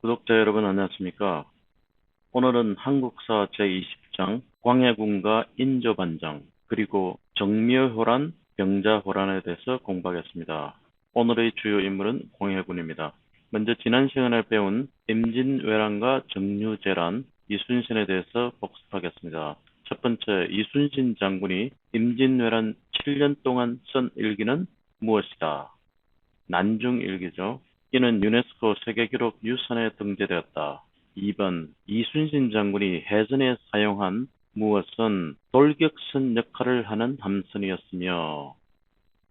구독자 여러분 안녕하십니까? 오늘은 한국사 제20장 광해군과 인조반정 그리고 정묘호란, 병자호란에 대해서 공부하겠습니다. 오늘의 주요 인물은 광해군입니다. 먼저 지난 시간에 배운 임진왜란과 정유재란, 이순신에 대해서 복습하겠습니다. 첫 번째, 이순신 장군이 임진왜란 7년 동안 쓴 일기는 무엇이다? 난중일기죠. 이는 유네스코 세계기록 유산에 등재되었다. 2번 이순신 장군이 해전에 사용한 무엇은 돌격선 역할을 하는 함선이었으며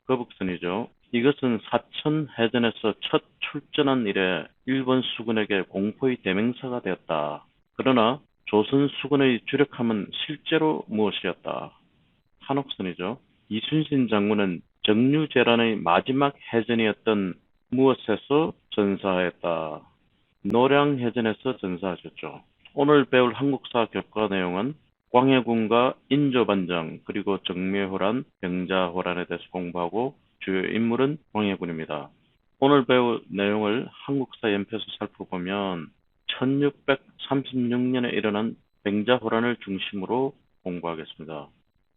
거북선이죠. 이것은 사천 해전에서 첫 출전한 이래 일본 수군에게 공포의 대명사가 되었다. 그러나 조선 수군의 주력함은 실제로 무엇이었다? 한옥선이죠. 이순신 장군은 정류재란의 마지막 해전이었던 무엇에서 전사했다. 노량해전에서 전사하셨죠. 오늘 배울 한국사 교과 내용은 광해군과 인조반정 그리고 정묘호란, 병자호란에 대해서 공부하고 주요 인물은 광해군입니다. 오늘 배울 내용을 한국사 연표에서 살펴보면 1636년에 일어난 병자호란을 중심으로 공부하겠습니다.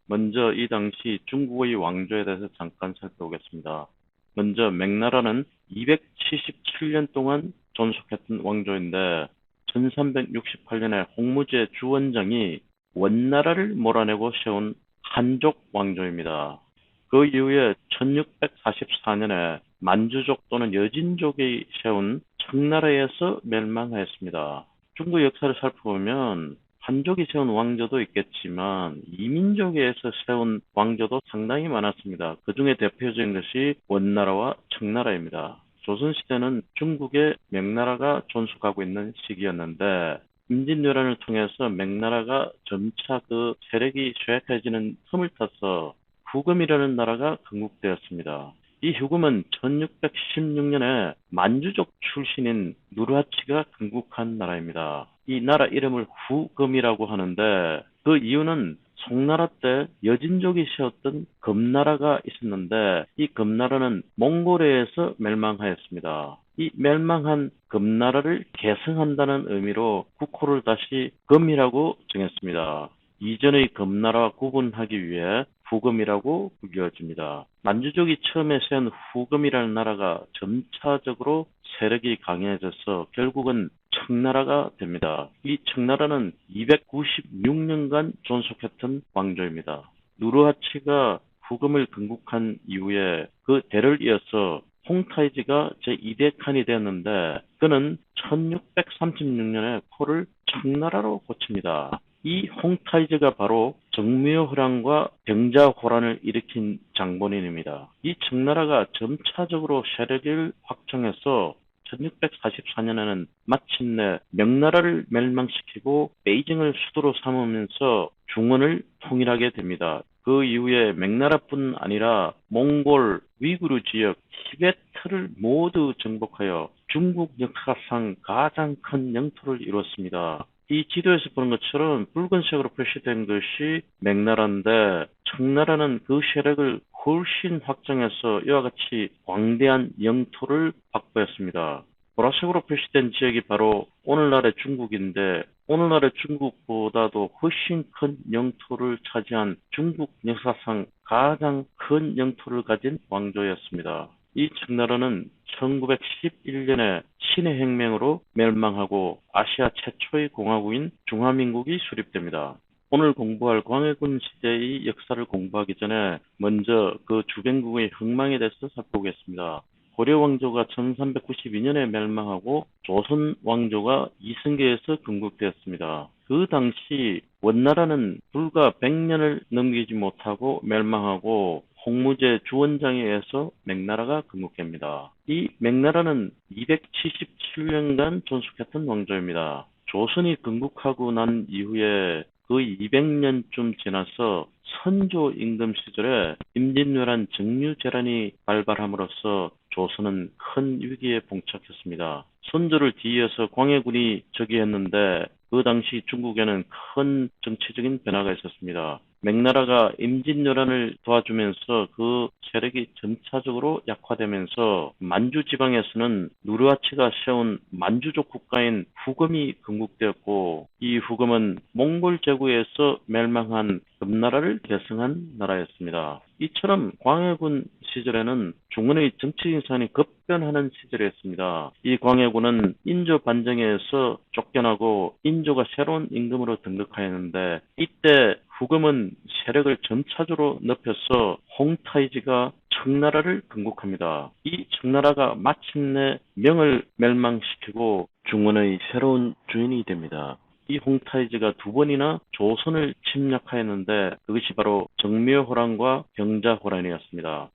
먼저 이 당시 중국의 왕조에 대해서 잠깐 살펴보겠습니다. 먼저 맥나라는 277년 동안 존속했던 왕조인데 1368년에 홍무제 주원장이 원나라를 몰아내고 세운 한족 왕조입니다. 그 이후에 1644년에 만주족 또는 여진족이 세운 청나라에서 멸망하였습니다. 중국 역사를 살펴보면 한족이 세운 왕조도 있겠지만 이민족에서 세운 왕조도 상당히 많았습니다. 그 중에 대표적인 것이 원나라와 청나라입니다. 조선시대는 중국의 명나라가 존속하고 있는 시기였는데 임진왜란을 통해서 명나라가 점차 그 세력이 쇠약해지는 틈을 타서 후금이라는 나라가 건국되었습니다. 이 휴금은 1616년에 만주족 출신인 누르하치가 건국한 나라입니다. 이 나라 이름을 후금이라고 하는데 그 이유는 송나라 때 여진족이 세웠던 금나라가 있었는데 이 금나라는 몽골에서 멸망하였습니다. 이 멸망한 금나라를 계승한다는 의미로 국호를 다시 금이라고 정했습니다. 이전의 금나라와 구분하기 위해 후금이라고 불려집니다. 만주족이 처음에 세운 후금이라는 나라가 점차적으로 세력이 강해져서 결국은 청나라가 됩니다. 이 청나라는 296년간 존속했던 왕조입니다. 누르하치가 후금을 건국한 이후에 그 대를 이어서 홍타이지가 제2대 칸이 되었는데 그는 1636년에 코를 청나라로 고칩니다. 이 홍타이즈가 바로 정묘호란과 병자호란을 일으킨 장본인입니다. 이 청나라가 점차적으로 세력을 확정해서 1644년에는 마침내 명나라를 멸망시키고 베이징을 수도로 삼으면서 중원을 통일하게 됩니다. 그 이후에 명나라뿐 아니라 몽골, 위구르 지역, 티베트를 모두 정복하여 중국 역사상 가장 큰 영토를 이루었습니다. 이 지도에서 보는 것처럼 붉은색으로 표시된 것이 맥나라인데 청나라는 그 세력을 훨씬 확장해서 이와 같이 광대한 영토를 확보했습니다. 보라색으로 표시된 지역이 바로 오늘날의 중국인데 오늘날의 중국보다도 훨씬 큰 영토를 차지한 중국 역사상 가장 큰 영토를 가진 왕조였습니다. 이 청나라는 1911년에 신의 혁명으로 멸망하고 아시아 최초의 공화국인 중화민국이 수립됩니다. 오늘 공부할 광해군 시대의 역사를 공부하기 전에 먼저 그 주변국의 흥망에 대해서 살펴보겠습니다. 고려 왕조가 1392년에 멸망하고 조선 왕조가 이승계에서 건국되었습니다. 그 당시 원나라는 불과 100년을 넘기지 못하고 멸망하고 홍무제 주원장에 의해서 맥나라가 건국됩니다. 이 맥나라는 277년간 존속했던 왕조입니다. 조선이 건국하고 난 이후에 200년쯤 지나서 선조 임금 시절에 임진왜란 정류재란이 발발함으로써 조선은 큰 위기에 봉착했습니다. 선조를 뒤이어서 광해군이 즉위했는데 그 당시 중국에는 큰 정치적인 변화가 있었습니다. 맥나라가 임진왜란을 도와주면서 그 세력이 점차적으로 약화되면서 만주 지방에서는 누르하치가 세운 만주족 국가인 후금이 건국되었고 이 후금은 몽골 제국에서 멸망한 금나라를 계승한 나라였습니다. 이처럼 광해군 시절에는 중원의 정치 인산이 급변하는 시절이었습니다. 이 광해군은 인조 반정에서 쫓겨나고 인조가 새로운 임금으로 등극하였는데 이때 후금은 세력을 점차적으로 넓혀서 홍타이지가 청나라를 건국합니다. 이 청나라가 마침내 명을 멸망시키고 중원의 새로운 주인이 됩니다. 이 홍타이즈가 두 번이나 조선을 침략하였는데 그것이 바로 정묘호란과 병자호란이었습니다.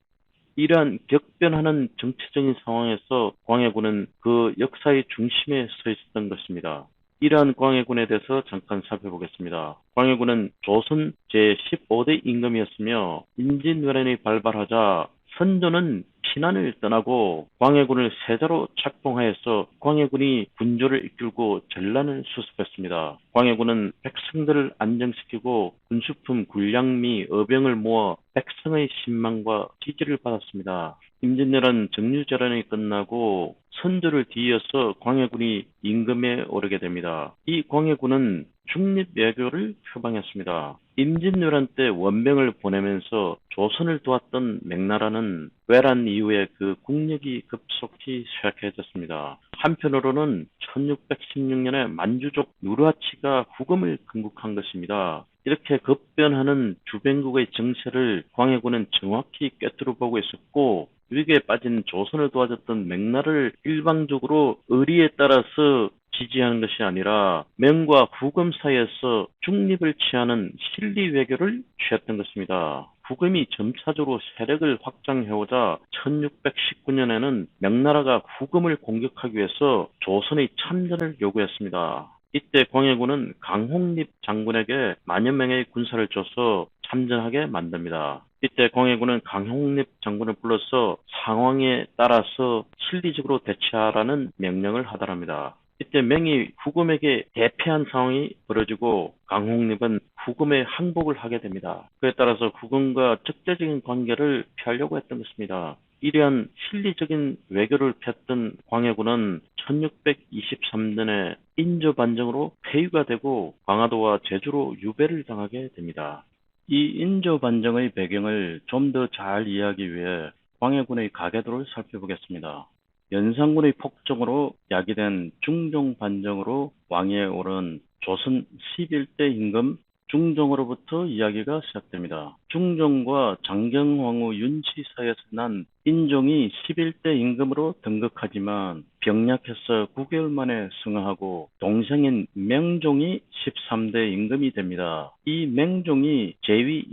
이러한 격변하는 정치적인 상황에서 광해군은 그 역사의 중심에 서 있었던 것입니다. 이러한 광해군에 대해서 잠깐 살펴보겠습니다. 광해군은 조선 제15대 임금이었으며 임진왜란이 발발하자 선조는 피난을 떠나고 광해군을 세자로 착봉하여서 광해군이 군조를 이끌고 전란을 수습했습니다. 광해군은 백성들을 안정시키고 군수품 군량 미 어병을 모아 백성의 신망과 지지를 받았습니다. 임진왜란 정유재란이 끝나고 선조를 뒤이어서 광해군이 임금에 오르게 됩니다. 이 광해군은 중립외교를 표방했습니다. 임진왜란 때 원병을 보내면서 조선을 도왔던 맥나라는 외란 이후에 그 국력이 급속히 쇠약해졌습니다. 한편으로는 1616년에 만주족 누르하치가 후금을 건국한 것입니다. 이렇게 급변하는 주변국의 정세를 광해군은 정확히 꿰뚫어 보고 있었고 위기에 빠진 조선을 도와줬던 맥나를 일방적으로 의리에 따라서 지지하는 것이 아니라 명과 후금 사이에서 중립을 취하는 실리 외교를 취했던 것입니다. 후금이 점차적으로 세력을 확장해오자 1619년에는 명나라가 후금을 공격하기 위해서 조선의 참전을 요구했습니다. 이때 광해군은 강홍립 장군에게 만여 명의 군사를 줘서 참전하게 만듭니다. 이때 광해군은 강홍립 장군을 불러서 상황에 따라서 실리적으로 대처하라는 명령을 하달합니다. 이때 맹이 후금에게 대패한 상황이 벌어지고 강홍립은 후금에 항복을 하게 됩니다. 그에 따라서 후금과 적대적인 관계를 피하려고 했던 것입니다. 이러한 실리적인 외교를 폈던 광해군은 1623년에 인조 반정으로 폐위가 되고 광화도와 제주로 유배를 당하게 됩니다. 이 인조 반정의 배경을 좀 더 잘 이해하기 위해 광해군의 가계도를 살펴보겠습니다. 연산군의 폭정으로 야기된 중종 반정으로 왕위에 오른 조선 11대 임금 중종으로부터 이야기가 시작됩니다. 중종과 장경황후 윤씨 사이에서 난 인종이 11대 임금으로 등극하지만 병약해서 9개월 만에 승하하고 동생인 맹종이 13대 임금이 됩니다. 이 맹종이 제위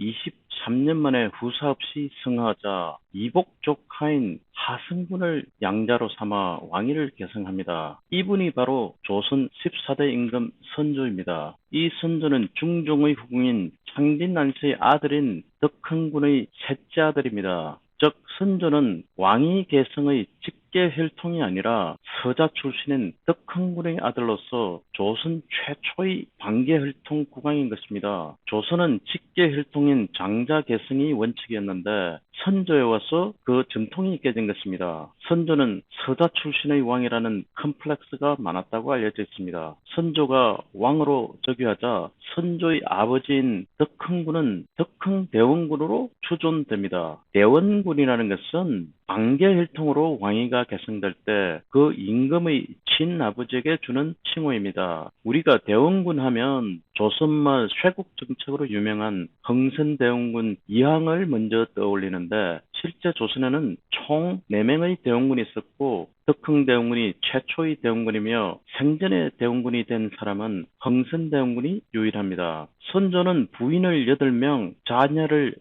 23년 만에 후사 없이 승하하자 이복 조카인 하승군을 양자로 삼아 왕위를 계승합니다. 이분이 바로 조선 14대 임금 선조입니다. 이 선조는 중종의 후궁인 창진난세의 아들인 덕흥군의 셋째 아들입니다. 즉 선조는 왕위 계승의 직계 혈통이 아니라 서자 출신인 덕흥군의 아들로서 조선 최초의 반계 혈통 국왕인 것입니다. 조선은 직계 혈통인 장자 계승이 원칙이었는데 선조에 와서 그 전통이 깨진 것입니다. 선조는 서자 출신의 왕이라는 컴플렉스가 많았다고 알려져 있습니다. 선조가 왕으로 즉위하자 선조의 아버지인 덕흥군은 덕흥대원군으로 추존됩니다. 대원군이라는 것은 반계 혈통으로 왕위가 계승될 때 그 임금의 친아버지에게 주는 칭호입니다. 우리가 대원군 하면 조선말 쇄국 정책으로 유명한 흥선대원군 이항을 먼저 떠올리는 데 실제 조선에는 총 4명의 대원군이 있었고 덕흥 대원군이 최초의 대원군이며 생전에 대원군이 된 사람은 흥선 대원군이 유일합니다. 선조는 부인을 8명, 자녀를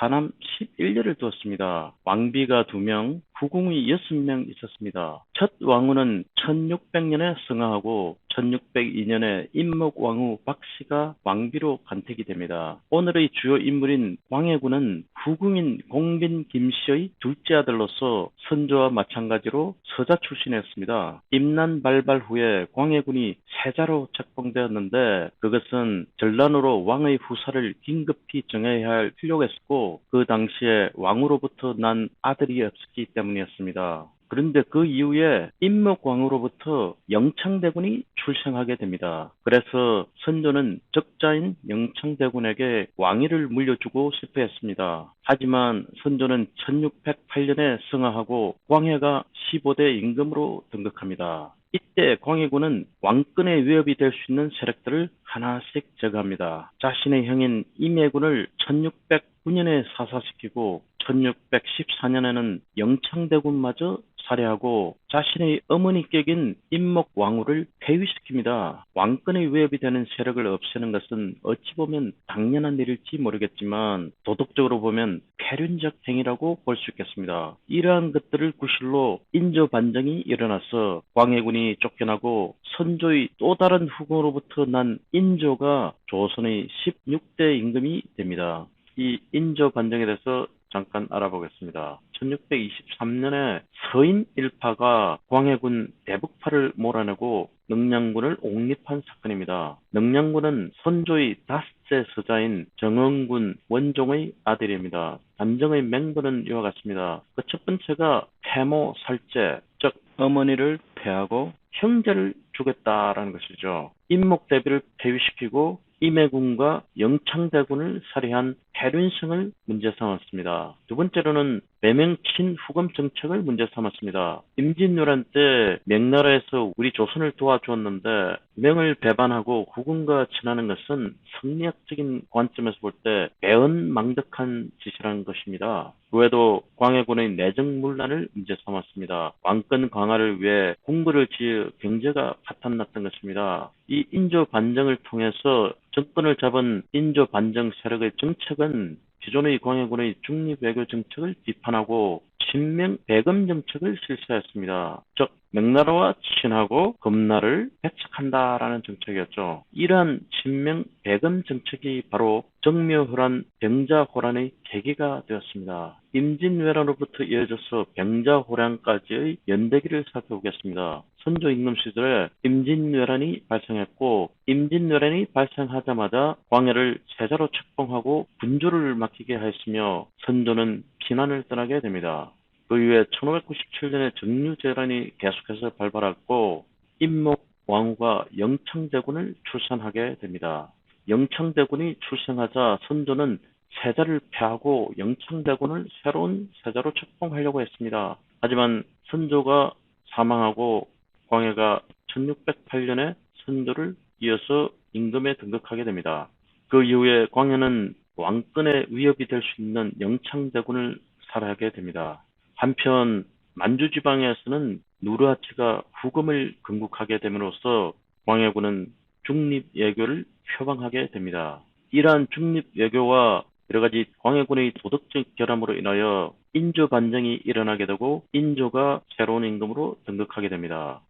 14남 11녀를 두었습니다. 왕비가 2명, 후궁이 6명 있었습니다. 첫 왕후는 1600년에 승하하고 1602년에 임목 왕후 박씨가 왕비로 간택이 됩니다. 오늘의 주요 인물인 광해군은 후궁인 공빈 김씨의 둘째 아들로서 선조와 마찬가지로 서자 출신이었습니다. 임난 발발 후에 광해군이 세자로 책봉되었는데 그것은 전란으로 왕의 후사를 긴급히 정해야 할 필요가 있었고 그 당시에 왕으로부터 난 아들이 없었기 때문이었습니다. 그런데 그 이후에 임목왕으로부터 영창대군이 출생하게 됩니다. 그래서 선조는 적자인 영창대군에게 왕위를 물려주고 싶어 했습니다. 하지만 선조는 1608년에 승하하고 광해가 15대 임금으로 등극합니다. 이때 광해군은 왕권의 위협이 될 수 있는 세력들을 하나씩 제거합니다. 자신의 형인 임해군을 1609년에 사사시키고 1614년에는 영창대군마저 살해하고 자신의 어머니 격인 임목왕후를 폐위시킵니다. 왕권의 위협이 되는 세력을 없애는 것은 어찌 보면 당연한 일일지 모르겠지만 도덕적으로 보면 폐륜적 행위라고 볼 수 있겠습니다. 이러한 것들을 구실로 인조 반정이 일어나서 광해군이 쫓겨나고 선조의 또 다른 후궁으로부터 난 인조가 조선의 16대 임금이 됩니다. 이 인조 반정에 대해서 잠깐 알아보겠습니다. 1623년에 서인 일파가 광해군 대북파를 몰아내고 능량군을 옹립한 사건입니다. 능량군은 선조의 다섯째 서자인 정원군 원종의 아들입니다. 단정의 맹보는 이와 같습니다. 그 첫 번째가 태모 살제, 즉 어머니를 패하고 형제를 죽였다라는 것이죠. 임목 대비를 폐위시키고 임해군과 영창대군을 살해한 해륜성을 문제 삼았습니다. 두 번째로는 매명친 후금 정책을 문제 삼았습니다. 임진왜란 때 명나라에서 우리 조선을 도와주었는데 명을 배반하고 후금과 친하는 것은 성리학적인 관점에서 볼때 배은망덕한 짓이라는 것입니다. 그 외에도 광해군의 내정 문란을 문제 삼았습니다. 왕권 강화를 위해 공부를 지어 경제가 파탄났던 것입니다. 이 인조 반정을 통해서 정권을 잡은 인조 반정 세력의 정책은 기존의 광해군의 중립 외교 정책을 비판하고 친명 배금 정책을 실시했습니다. 즉 명나라와 친하고 금나를 배척한다라는 정책이었죠. 이러한 친명 배금 정책이 바로 정묘호란 병자호란의 계기가 되었습니다. 임진왜란으로부터 이어져서 병자호란까지의 연대기를 살펴보겠습니다. 선조 임금 시절에 임진왜란이 발생했고 임진왜란이 발생하자마자 광해를 세자로 책봉하고 분조를 맡기게 하였으며 선조는 피난을 떠나게 됩니다. 그 이후에 1597년에 정류재란이 계속해서 발발했고 임목 왕후가 영창대군을 출산하게 됩니다. 영창대군이 출생하자 선조는 세자를 패하고 영창대군을 새로운 세자로 책봉하려고 했습니다. 하지만 선조가 사망하고 광해가 1608년에 선조를 이어서 임금에 등극하게 됩니다. 그 이후에 광해는 왕권의 위협이 될 수 있는 영창대군을 살해하게 됩니다. 한편 만주 지방에서는 누르하치가 후금을 건국하게 됨으로써 광해군은 중립 외교를 표방하게 됩니다. 이러한 중립 외교와 여러 가지 광해군의 도덕적 결함으로 인하여 인조 반정이 일어나게 되고 인조가 새로운 임금으로 등극하게 됩니다.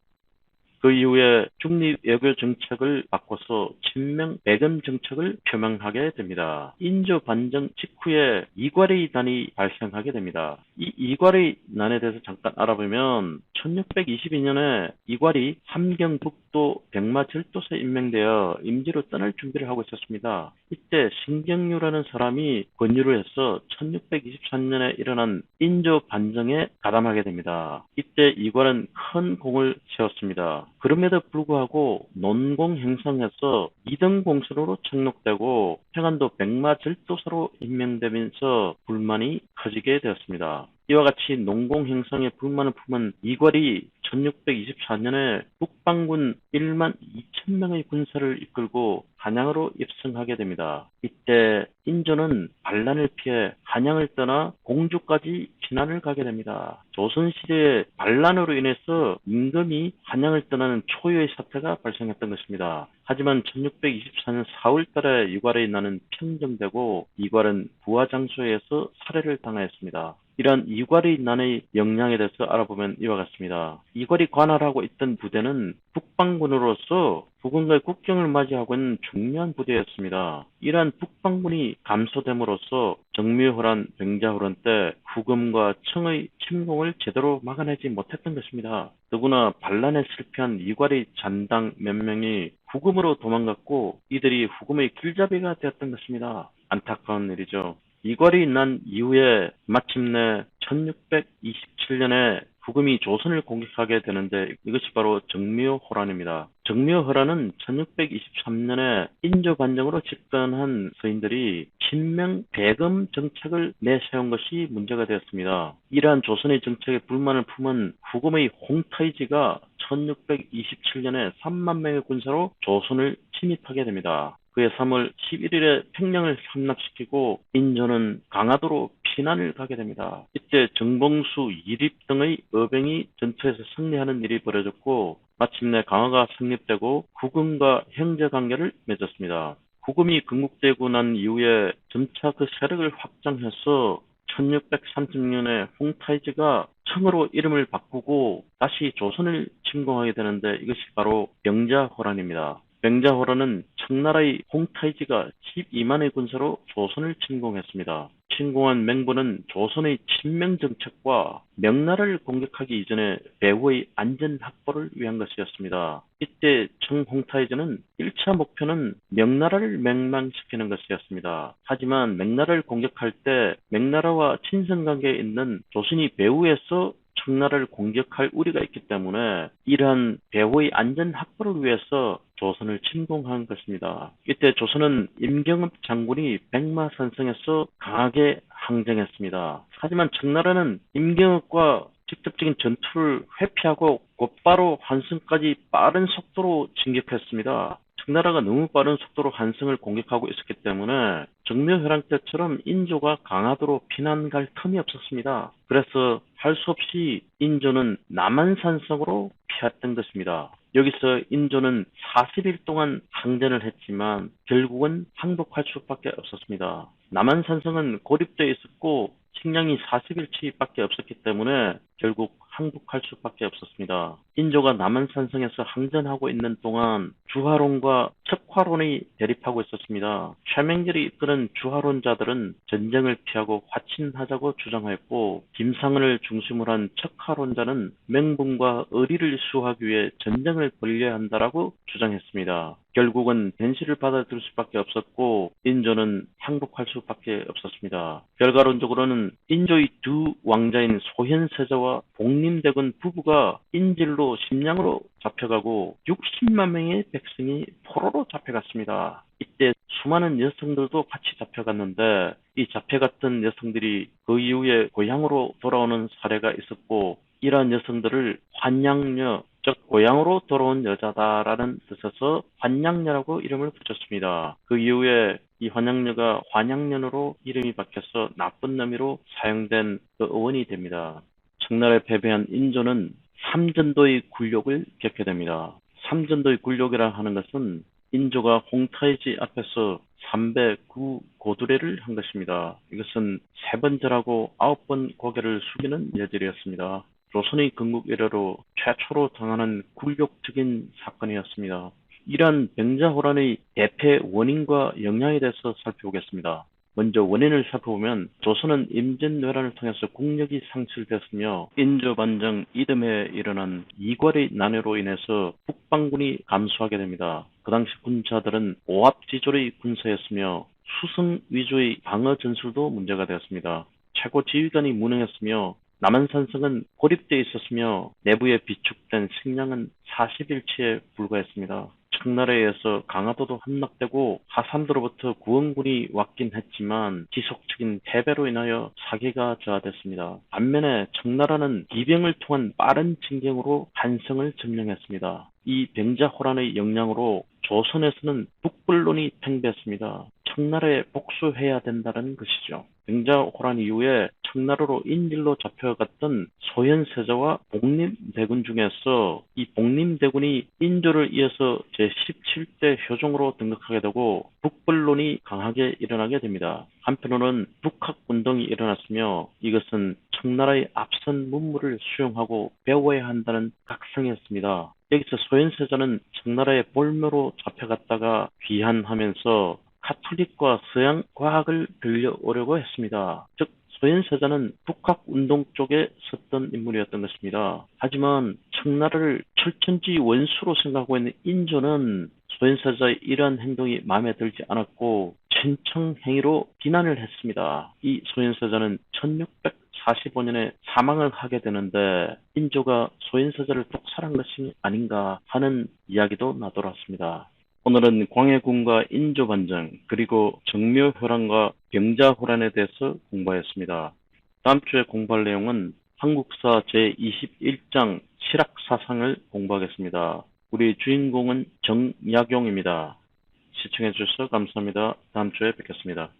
그 이후에 중립 외교 정책을 바꿔서 친명 매금 정책을 표명하게 됩니다. 인조 반정 직후에 이괄의 난이 발생하게 됩니다. 이 이괄의 난에 대해서 잠깐 알아보면 1622년에 이괄이 함경북도 백마절도사에 임명되어 임지로 떠날 준비를 하고 있었습니다. 이때 신경유라는 사람이 권유를 해서 1623년에 일어난 인조 반정에 가담하게 됩니다. 이때 이괄은 큰 공을 세웠습니다. 그럼에도 불구하고 논공 행성에서 2등 공신으로 책록되고 평안도 백마 절도사로 임명되면서 불만이 커지게 되었습니다. 이와 같이 농공 행성에 불만을 품은 이괄이 1624년에 북방군 1만 2천 명의 군사를 이끌고 한양으로 입성하게 됩니다. 이때 인조는 반란을 피해 한양을 떠나 공주까지 피난을 가게 됩니다. 조선시대의 반란으로 인해서 임금이 한양을 떠나는 초유의 사태가 발생했던 것입니다. 하지만 1624년 4월 달에 이괄의 난은 평정되고 이괄은 부하 장소에서 살해를 당하였습니다. 이러한 이괄의 난의 영향에 대해서 알아보면 이와 같습니다. 이거리 관할하고 있던 부대는 북방군으로서 북원과의 국경을 맞이하고 있는 중요한 부대였습니다. 이러한 북방군이 감소됨으로써 정묘호란, 병자호란 때 후금과 청의 침공을 제대로 막아내지 못했던 것입니다. 더구나 반란에 실패한 이괄이 잔당 몇 명이 후금으로 도망갔고 이들이 후금의 길잡이가 되었던 것입니다. 안타까운 일이죠. 이괄이 난 이후에 마침내 1627년에 후금이 조선을 공격하게 되는데 이것이 바로 정묘호란입니다. 정묘호란은 1623년에 인조 반정으로 집권한 서인들이 친명 배금 정책을 내세운 것이 문제가 되었습니다. 이러한 조선의 정책에 불만을 품은 후금의 홍타이지가 1627년에 3만 명의 군사로 조선을 침입하게 됩니다. 그해 3월 11일에 평양을 함락시키고 인조는 강화도로 피난을 가게 됩니다. 이때 정봉수, 이립 등의 어병이 전투에서 승리하는 일이 벌어졌고 마침내 강화가 성립되고 후금과 형제 관계를 맺었습니다. 후금이 건국되고 난 이후에 점차 그 세력을 확장해서 1630년에 홍타이즈가 청으로 이름을 바꾸고 다시 조선을 침공하게 되는데 이것이 바로 병자호란입니다. 맹자호란은 청나라의 홍타이지가 12만의 군사로 조선을 침공했습니다. 침공한 맹부는 조선의 친명 정책과 명나라를 공격하기 이전에 배후의 안전 확보를 위한 것이었습니다. 이때 청홍타이즈는 1차 목표는 명나라를 맹망시키는 것이었습니다. 하지만 명나라를 공격할 때 명나라와 친선관계에 있는 조선이 배후에서 청나라를 공격할 우리가 있기 때문에 이러한 배후의 안전 확보를 위해서 조선을 침공한 것입니다. 이때 조선은 임경읍 장군이 백마산성에서 강하게 항쟁했습니다. 하지만 청나라는 임경읍과 직접적인 전투를 회피하고 곧바로 환승까지 빠른 속도로 진격했습니다. 청나라가 너무 빠른 속도로 한승을 공격하고 있었기 때문에 정묘회랑 때처럼 인조가 강화도로 피난 갈 틈이 없었습니다. 그래서 할 수 없이 인조는 남한산성으로 피했던 것입니다. 여기서 인조는 40일 동안 항전을 했지만 결국은 항복할 수밖에 없었습니다. 남한산성은 고립되어 있었고 식량이 40일치밖에 없었기 때문에 결국 항복할 수밖에 없었습니다. 인조가 남한산성에서 항전하고 있는 동안 주화론과 척화론이 대립하고 있었습니다. 최맹렬이 이끄는 주화론자들은 전쟁을 피하고 화친하자고 주장했고 김상은을 중심으로 한 척화론자는 맹bun과 의리를 수호하기 위해 전쟁을 벌려야 한다라고 주장했습니다. 결국은 변시를 받아들일 수밖에 없었고 인조는 항복할 수밖에 없었습니다. 결과론적으로는 인조의 두 왕자인 소현세자와 복 림대군 부부가 인질로 심양으로 잡혀가고 60만 명의 백성이 포로로 잡혀갔습니다. 이때 수많은 여성들도 같이 잡혀갔는데 이 잡혀갔던 여성들이 그 이후에 고향으로 돌아오는 사례가 있었고 이러한 여성들을 환양녀 즉 고향으로 돌아온 여자다라는 뜻에서 환양녀라고 이름을 붙였습니다. 그 이후에 이 환양녀가 환양년으로 이름이 바뀌어서 나쁜 놈이로 사용된 그 어원이 됩니다. 청나라에 패배한 인조는 삼전도의 굴욕을 겪게 됩니다. 삼전도의 굴욕이라 하는 것은 인조가 홍타이지 앞에서 309 고두례를 한 것입니다. 이것은 세 번 절하고 아홉 번 고개를 숙이는 예절이었습니다. 조선의 건국 이래로 최초로 당하는 굴욕적인 사건이었습니다. 이러한 병자호란의 대패 원인과 영향에 대해서 살펴보겠습니다. 먼저 원인을 살펴보면 조선은 임진왜란을 통해서 국력이 상실됐으며 인조반정 이듬해 일어난 이괄의 난해로 인해서 북방군이 감소하게 됩니다. 그 당시 군사들은 오합지졸의 군사였으며 수승 위주의 방어 전술도 문제가 되었습니다. 최고 지휘관이 무능했으며 남한산성은 고립되어 있었으며 내부에 비축된 식량은 40일치에 불과했습니다. 청나라에 의해서 강화도도 함락되고 하산도로부터 구원군이 왔긴 했지만 지속적인 패배로 인하여 사기가 저하됐습니다. 반면에 청나라는 기병을 통한 빠른 진경으로 한성을 점령했습니다. 이 병자호란의 영향으로 조선에서는 북불론이 팽배했습니다. 청나라에 복수해야 된다는 것이죠. 병자호란 이후에 청나라로 인질로 잡혀갔던 소현세자와 복림대군 중에서 이 복림대군이 인조를 이어서 제17대 효종으로 등극하게 되고 북벌론이 강하게 일어나게 됩니다. 한편으로는 북학운동이 일어났으며 이것은 청나라의 앞선 문물을 수용하고 배워야 한다는 각성이었습니다. 여기서 소현세자는 청나라의 볼모로 잡혀갔다가 귀환하면서 카톨릭과 서양 과학을 들려오려고 했습니다. 즉 소현세자는 북학 운동 쪽에 섰던 인물이었던 것입니다. 하지만 청나라를 철천지 원수로 생각하고 있는 인조는 소현세자의 이러한 행동이 마음에 들지 않았고 친청 행위로 비난을 했습니다. 이 소현세자는 1645년에 사망을 하게 되는데 인조가 소현세자를 독살한 것이 아닌가 하는 이야기도 나돌았습니다. 오늘은 광해군과 인조반정 그리고 정묘호란과 병자호란에 대해서 공부하였습니다. 다음 주에 공부할 내용은 한국사 제21장 실학사상을 공부하겠습니다. 우리 주인공은 정약용입니다. 시청해 주셔서 감사합니다. 다음 주에 뵙겠습니다.